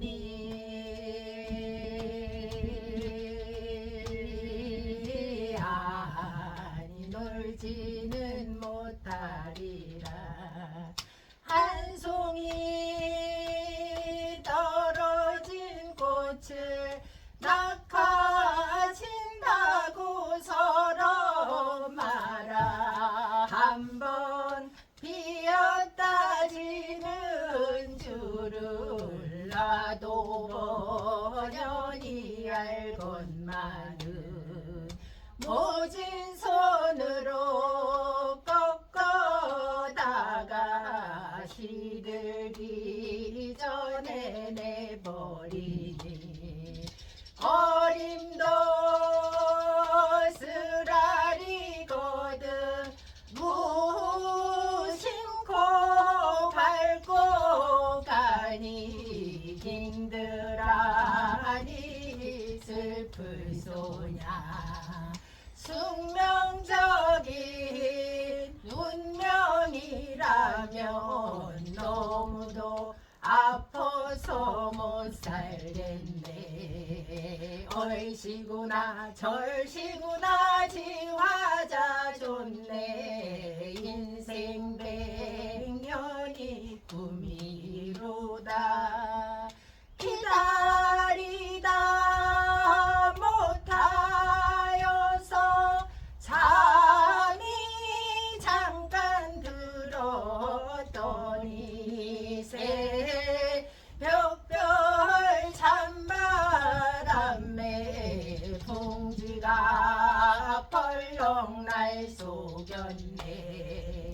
보니 아니 놀지는 못하리라. 한 송이 떨어진 꽃을 낙하친다고 서로 말아. 한번 피었다 지는 줄을 나도 번연히 알건만은 모진 손으로 꺾어다가 시들기 전에 내버리니 어림도 쓰라리거든 무심코 밟고 가니 슬플 소냐? 숙명적인 운명이라면 너무도 아파서 못 살겠네. 얼씨구나 절씨구나 지화자 좋네. 인생 백년이 꿈이 펄렁 날 속였네.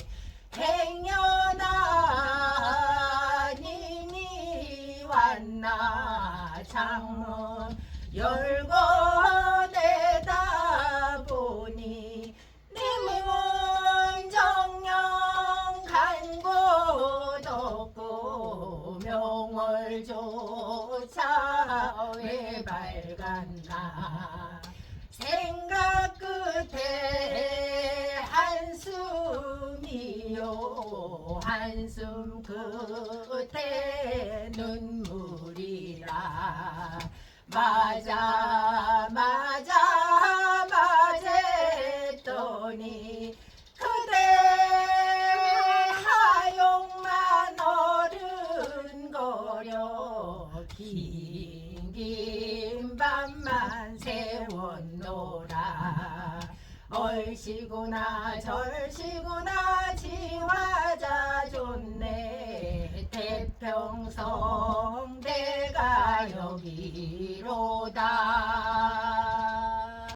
님이 왔나 창문 열고 내다보니 님은 정령 간곳 없고 명월조차 왜 밝았나 생각 끝에 한숨이요. 한숨 끝에 눈물이라. 맞아 맞아 맞았더니 그대 하용만 어른거려. 긴긴 얼씨구나 절씨구나 지화자 좋네. 태평성 대가 여기로다